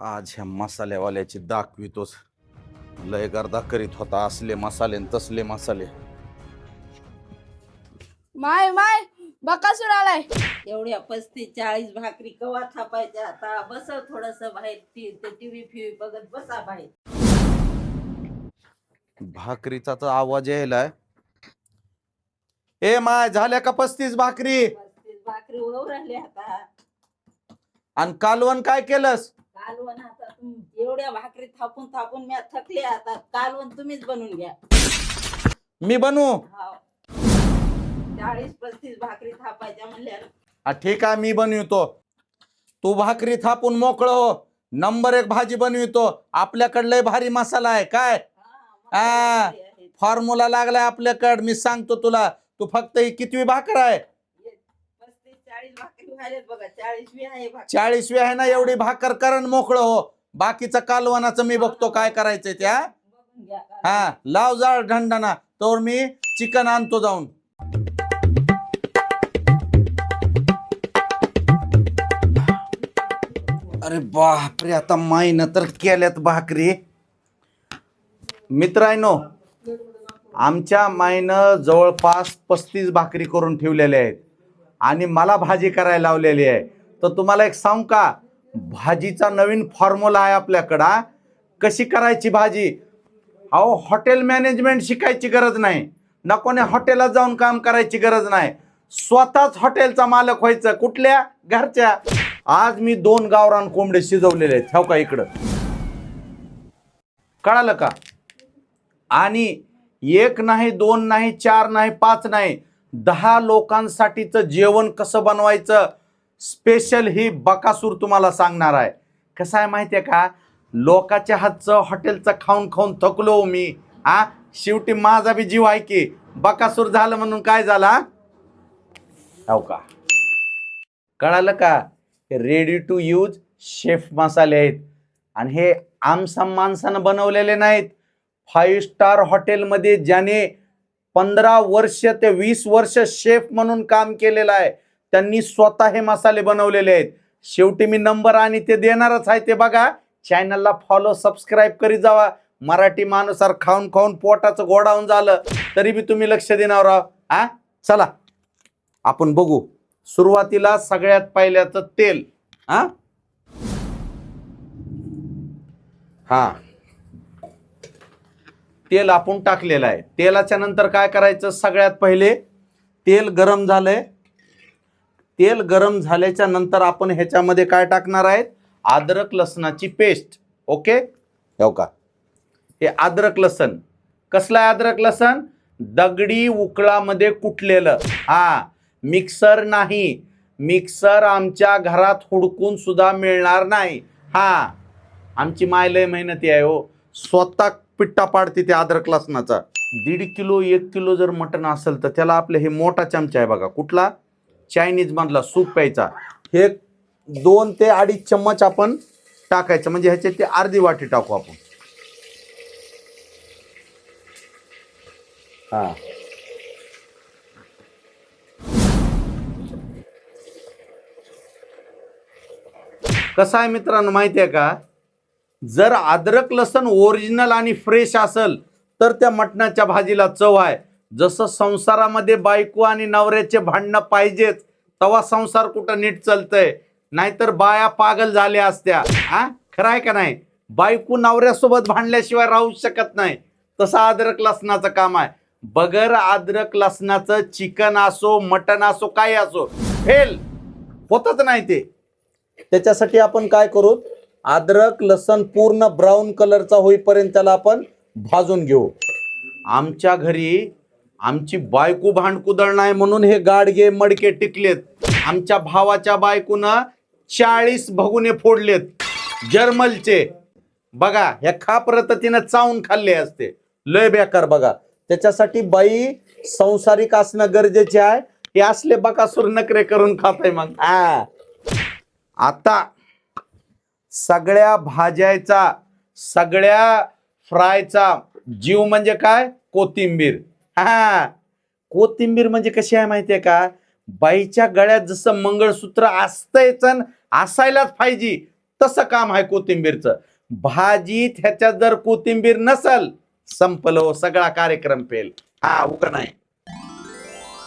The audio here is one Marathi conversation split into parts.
आज ह्या मसाल्यावाल्याची दाखवितोच लय गर्दा करीत होता असले मसाले न तसले मसाले. माय माय बकासूर आलाय एवढ्या पस्तीस चाळीस भाकरी कवा थापायच्या आता? बस थोडस बाहेर टीव्ही फिव्ही बघत बसा बाहेर. भाकरीचा तर आवाज यायलाय. ए माय झाल्या का पस्तीस भाकरी? पस्तीस भाकरी होऊ राहिली आता. आणि कालवण काय केलंस? कालवण आता तुम एवढ्या भाकरी थापून थापून मी थकले आता. कालवण तुम्हीच बनवून घ्या. मी बनवू हाव. चाळीस पस्तीस भाकरी थापायच्या म्हणल्यावर. हा, ठीक आहे मी बनवितो. तू भाकरी थापून मोकळं हो. नंबर एक भाजी बनवितो. आपल्याकडे लय भारी मसाला आहे. काय? हा, आ. फॉर्म्युला लागलाय आपल्याकडे. मी सांगतो तुला. तू फक्त ही कितवी भाकर आहे ये, पस्तीस चाळीस भाकरी व्हायलेत बघा चाळीसवी आहे ना एवढी भाकर करण मोकळं हो. बाकीचं कालवणाचं मी बघतो काय करायचंय त्या. हा लाव जाळ ढंडाना तर मी चिकन आणतो जाऊन. अरे बापरे आता माईनं तर केल्यात भाकरी. मित्रांनो आमच्या माईनं जवळपास पस्तीस भाकरी करून ठेवलेल्या आहेत. आणि मला भाजी करायला लावलेली आहे. तर तुम्हाला एक सांगू का? भाजीचा नवीन फॉर्म्युला आहे आपल्याकडा कशी करायची भाजी? अहो हॉटेल मॅनेजमेंट शिकायची गरज नाही. ना कोणी हॉटेलात जाऊन काम करायची गरज नाही. स्वतःच हॉटेलचा मालक व्हायचं. कुठल्या? घरच्या. आज मी दोन गावरान कोंबडे शिजवलेले आहेत. ठेव का इकडं? कळालं का? आणि एक नाही दोन नाही चार नाही पाच नाही. दहा लोकांसाठीचं जेवण कसं बनवायचं? स्पेशल ही बकासूर तुम्हाला सांगणार आहे. कसं आहे माहिती आहे का? लोकाच्या हातचं हॉटेलचं खाऊन खाऊन थकलो मी. आ? शेवटी माझा बी जीव आहे की बकासूर झालं म्हणून काय झाला हो का? कळालं का? रेडी टू यूज शेफ मसाले आहेत. आणि हे आमसा माणसानं बनवलेले नाहीत. फाईव्ह स्टार हॉटेलमध्ये ज्याने पंधरा वर्ष ते वीस वर्ष शेफ म्हणून काम केलेलं आहे. त्यांनी स्वतः हे मसाले बनवलेले आहेत. शेवटी मी नंबर आणि ते देणारच आहे ते बघा. चॅनलला फॉलो सबस्क्राईब करीत जावा. मराठी माणूसार खाऊन खाऊन पोटाचं गोडावून झालं. तरी बी तुम्ही लक्ष देणार हा चला. आपण बघू. सुरुवातीला सगळ्यात पहिल्याचं तेल. हा हा. तेल आपण टाकलेलं आहे. तेलाच्या नंतर काय करायचं? सगळ्यात पहिले तेल गरम झालंय. तेल गरम झाल्याच्यानंतर आपण ह्याच्यामध्ये काय टाकणार आहेत अद्रक लसणाची पेस्ट. ओके? हो का हे अद्रक लसण. कसलं आहे अद्रक लसण? दगडी उकळामध्ये कुटलेलं. हा मिक्सर नाही. मिक्सर आमच्या घरात हुडकून सुद्धा मिळणार नाही. हा आमची माय लय मेहनती आहे हो. स्वतः पिट्टा पाडते ते अद्रक लसणाचा. दीड किलो एक किलो जर मटण असेल तर त्याला आपले हे मोठा चमचा आहे बघा. कुठला? चायनीज मधला सूप प्यायचा. हे दोन ते अडीच चम्मच आपण टाकायचं. म्हणजे ह्याच्यात ते अर्धी वाटी टाकू आपण. हा. कसं आहे मित्रांनो? माहिती आहे का? जर अद्रक लसण ओरिजिनल आणि फ्रेश असेल तर त्या मटणाच्या भाजीला चव आहे. जसं संसारामध्ये बायको आणि नवऱ्याचे भांडणं पाहिजेच तवा संसार कुठं नीट चालतंय? नाहीतर बाया पागल झाल्या असत्या. हा खरं आहे का नाही? बायको नवऱ्यासोबत भांडल्याशिवाय राहू शकत नाही. तसं अद्रक लसणाचं काम आहे. बगर अद्रक लसणाचं चिकन असो मटन असो काय असो फेल होतच नाही ते. त्याच्यासाठी आपण काय करू? अद्रक लसण पूर्ण ब्राऊन कलरचा होईपर्यंत त्याला आपण भाजून घेऊ. आमच्या घरी आमची बायको भांडकुदळ नाही म्हणून हे गाडगे मडके टिकलेत. आमच्या भावाच्या बायकोनं चाळीस भगुने फोडलेत. जर्मलचे. बघा ह्या खापर तिनं चावून खाल्ले असते. लय बेकार बघा. त्याच्यासाठी बाई संसारिक असणं गरजेचे आहे. हे असले बकासूर नकरे करून खाताय मग. हा आता सगळ्या भाज्याचा सगळ्या फ्रायचा जीव म्हणजे काय? कोथिंबीर. हा. कोथिंबीर म्हणजे कशी आहे माहितीये का? बाईच्या गळ्यात जसं मंगळसूत्र असतंयच असायलाच पाहिजे तसं काम आहे कोथिंबीरचं. भाजीत ह्याच्यात जर कोथिंबीर नसल संपलं हो, सगळा कार्यक्रम फेल. हा उग नाही.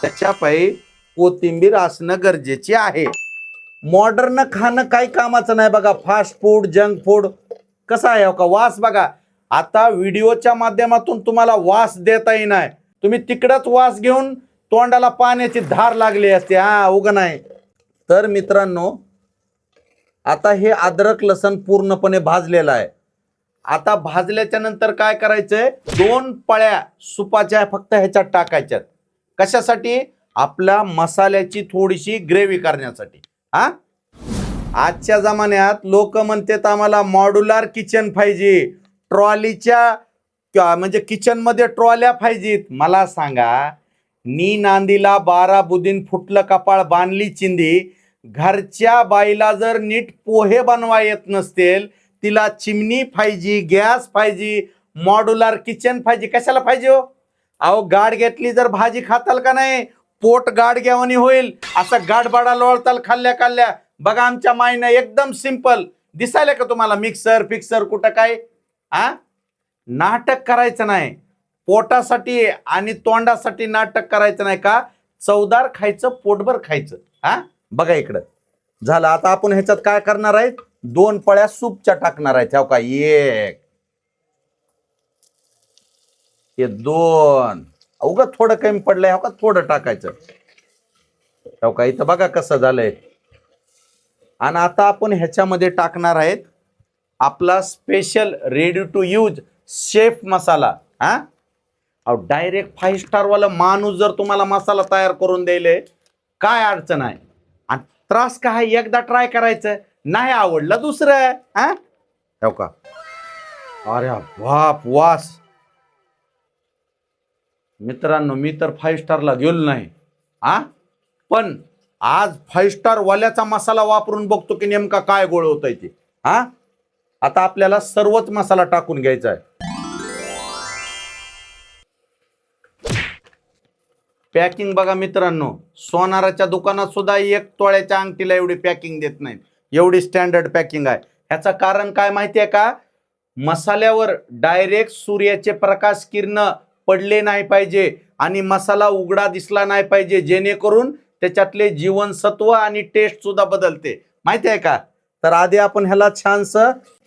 त्याच्या पायी कोथिंबीर असणं गरजेचे आहे. मॉडर्न खाणं काही कामाचं नाही बघा. फास्ट फूड जंक फूड कसं आहे हो का? वास बघा. आता व्हिडिओच्या माध्यमातून तुम्हाला वास देता येणार तुम्ही तिकडंच वास घेऊन तोंडाला पाण्याची धार लागली असते. हा उग नाही. तर मित्रांनो आता हे अद्रक लसण पूर्णपणे भाजलेलं आहे. आता भाजल्याच्या नंतर काय करायचंय? दोन पळ्या सुपाच्या फक्त ह्याच्यात टाकायच्यात. कशासाठी? आपल्या मसाल्याची थोडीशी ग्रेव्ही करण्यासाठी. हा? आजच्या जमान्यात लोक म्हणतात आम्हाला मॉड्युलर किचन पाहिजे. ट्रॉलीच्या म्हणजे किचनमध्ये ट्रॉल्या पाहिजेत. मला सांगा नी नांदीला बारा बुदीन फुटलं कपाळ बांधली चिंदी घरच्या बाईला जर नीट पोहे बनवा येत नसतील तिला चिमणी पाहिजे गॅस पाहिजे मॉड्युलर किचन पाहिजे. कशाला पाहिजे हो? अहो गाड घेतली जर भाजी खाताल का नाही? पोट गाड घ्यावानी होईल. असं गाडबाडा लोळताल खाल्ल्या खाल्ल्या. बघा आमच्या माईनं एकदम सिंपल दिसायला का तुम्हाला? मिक्सर फिक्सर कुठं काय? आ? नाटक करायचं नाही. पोटासाठी आणि तोंडासाठी नाटक करायचं नाही का? चवदार खायचं पोटभर खायचं. हा बघा इकडं. झालं आता आपण ह्याच्यात काय करणार आहे दोन पळ्या सूपच्या टाकणार आहेत. हो का? एक. हे दोन. उगा थोडं कमी पडलंय हो का? थोडं टाकायचं. हो का? इथं बघा कसं झालंय. आणि आता आपण ह्याच्यामध्ये टाकणार आहेत आपला special ready to use chef masala. हा? अहो डायरेक्ट फाईव्ह स्टारवाला माणूस जर तुम्हाला मसाला तयार करून द्यायले काय अडचण आहे? आणि त्रास काय एकदा ट्राय करायचं. नाही आवडलं दुसरं. हा? हो का? अरे बाप वास. मित्रांनो मी तर फाईव्ह स्टारला गेलो नाही. आ? पण आज फाईव्ह स्टार वाल्याचा मसाला वापरून बघतो की नेमका काय गोळ होत आहे ते. हा आता आपल्याला सर्वच मसाला टाकून घ्यायचा आहे. पॅकिंग बघा मित्रांनो सोनाराच्या दुकानात सुद्धा एक तोळ्याच्या अंगठीला एवढी पॅकिंग देत नाहीत. एवढी स्टँडर्ड पॅकिंग आहे. ह्याचं कारण काय माहिती आहे का? मसाल्यावर डायरेक्ट सूर्याचे प्रकाश किरण पडले नाही पाहिजे आणि मसाला उघडा दिसला नाही पाहिजे जेणेकरून त्याच्यातले जीवनसत्व आणि टेस्ट सुद्धा बदलते. माहिती आहे का? तर आधी आपण ह्याला छानस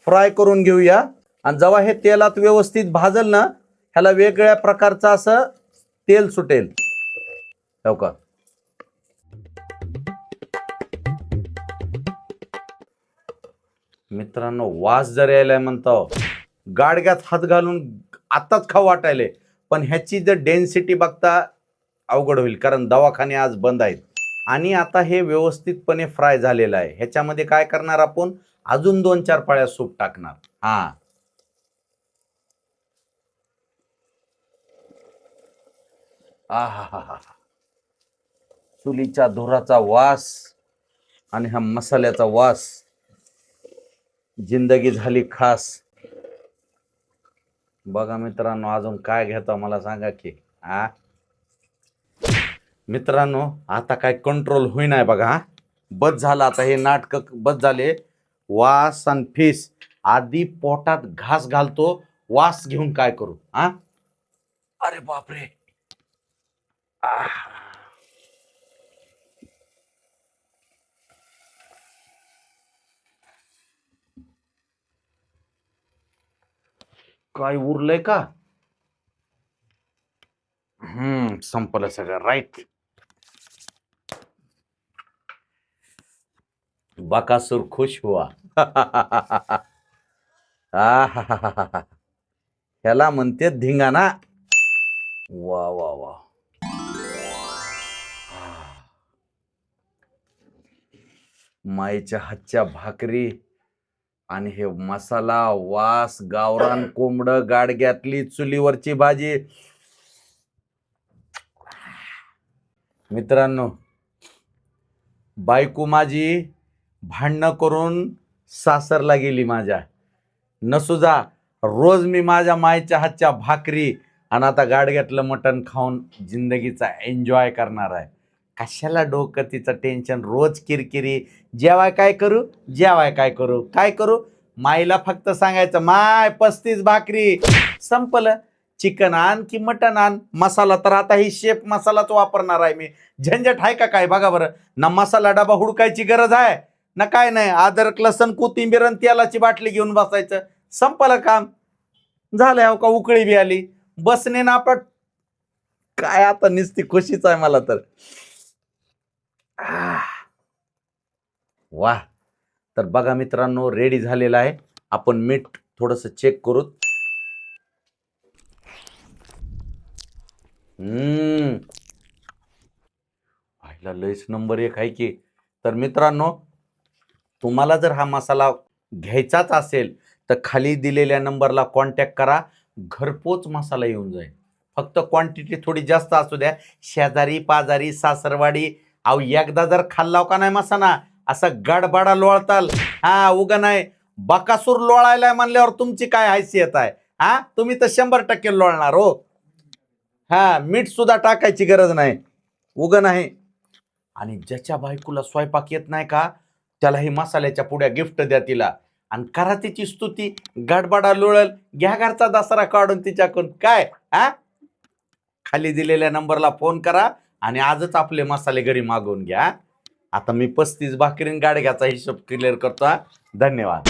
फ्राय करून घेऊया. आणि जेव्हा हे तेलात व्यवस्थित भाजल ना ह्याला वेगळ्या प्रकारचं असं तेल सुटेल. का? मित्रांनो वास जर यायलाय म्हणतो गाडग्यात हात घालून आताच खाऊ वाटायले. पण ह्याची जर डेन्सिटी बघता अवघड होईल. कारण दवाखाने आज बंद आहेत. आणि आता हे व्यवस्थितपणे फ्राय झालेलं आहे. ह्याच्यामध्ये काय करणार आपण? अजून दोन चार पाळ्या सूप टाकणार. हा. आहाहाहा. चुलीच्या धुराचा वास आणि हा मसाल्याचा वास. जिंदगी झाली खास. बघा मित्रांनो अजून काय घेता मला सांगा की हा मित्रांनो आता काय कंट्रोल होई नाही बघा हा? बस झालं आता हे नाटक बस झाले. वास आणि फिस. आधी पोटात घास घालतो वास घेऊन काय करू हा अरे बापरे. आ. काय उरलंय का? हम्म संपलं सगळं. राईट बकासूर खुश हुआ. ह्याला म्हणते धिंगाणा. वा वा वा. माईच्या हातच्या भाकरी आणि हे मसाला वास गावरान कोंबड गाडग्यातली चुलीवरची भाजी. मित्रांनो बायको माझी भांडणं करून सासरला गेली माझ्या. नसुजा रोज मी माझ्या मायच्या हातच्या भाकरी आणि आता गाडग्यातलं मटण खाऊन जिंदगीचा एन्जॉय करणार आहे. कशाला डोकं तिचं टेन्शन रोज किरकिरी. जेवाय काय करू? जेवाय काय करू? काय करू? माईला फक्त सांगायचं माय पस्तीस भाकरी. संपलं. चिकन आण की मटन आण. मसाला तर आता ही शेप मसालाच वापरणार आहे मी. झंझट आहे का काय? बघा बरं. ना मसाला डबा हुडकायची गरज आहे ना काय नाही. अदरक लसण कोथिंबीर आणि तेलाची बाटली घेऊन बसायचं. संपलं काम. झालं हो का? उकळी बी आली. बसणे ना आपण. काय आता निसती खुशीच आहे मला तर. वा तर बघा मित्रांनो रेडी झालेला आहे. आपण मीठ थोडस चेक करू. हम्म. पाहिला लयच नंबर एक आहे की. तर मित्रांनो तुम्हाला जर हा मसाला घ्यायचाच असेल तर खाली दिलेल्या नंबरला कॉन्टॅक्ट करा. घरपोच मसाला येऊन जाईल. फक्त क्वांटिटी थोडी जास्त असू द्या. शेजारी पाजारी सासरवाडी अहो एकदा जर खाल्लाव हो का नाही मसाना? असं गडबडा लोळताल. हा उगा नाही. बकासूर लोळायला म्हणल्यावर तुमची काय हैसियत आहे? हा? तुम्ही तर शंभर टक्के लोळणार हो. हा मीठ सुद्धा टाकायची गरज नाही. उग नाही. आणि ज्याच्या बायकोला स्वयंपाक येत नाही का त्याला ही मसाल्याच्या पुड्या गिफ्ट द्या तिला. आणि करा तिची स्तुती. गडबडा लोळल. घ्या घरचा दसरा काढून तिच्याकडून. काय? हा? खाली दिलेल्या नंबरला फोन करा. आणि आजच आपले मसाले घरी मागवून घ्या. आता मी पस्तीस भाकरीन गाडग्याचा हिशोब क्लिअर करतो धन्यवाद.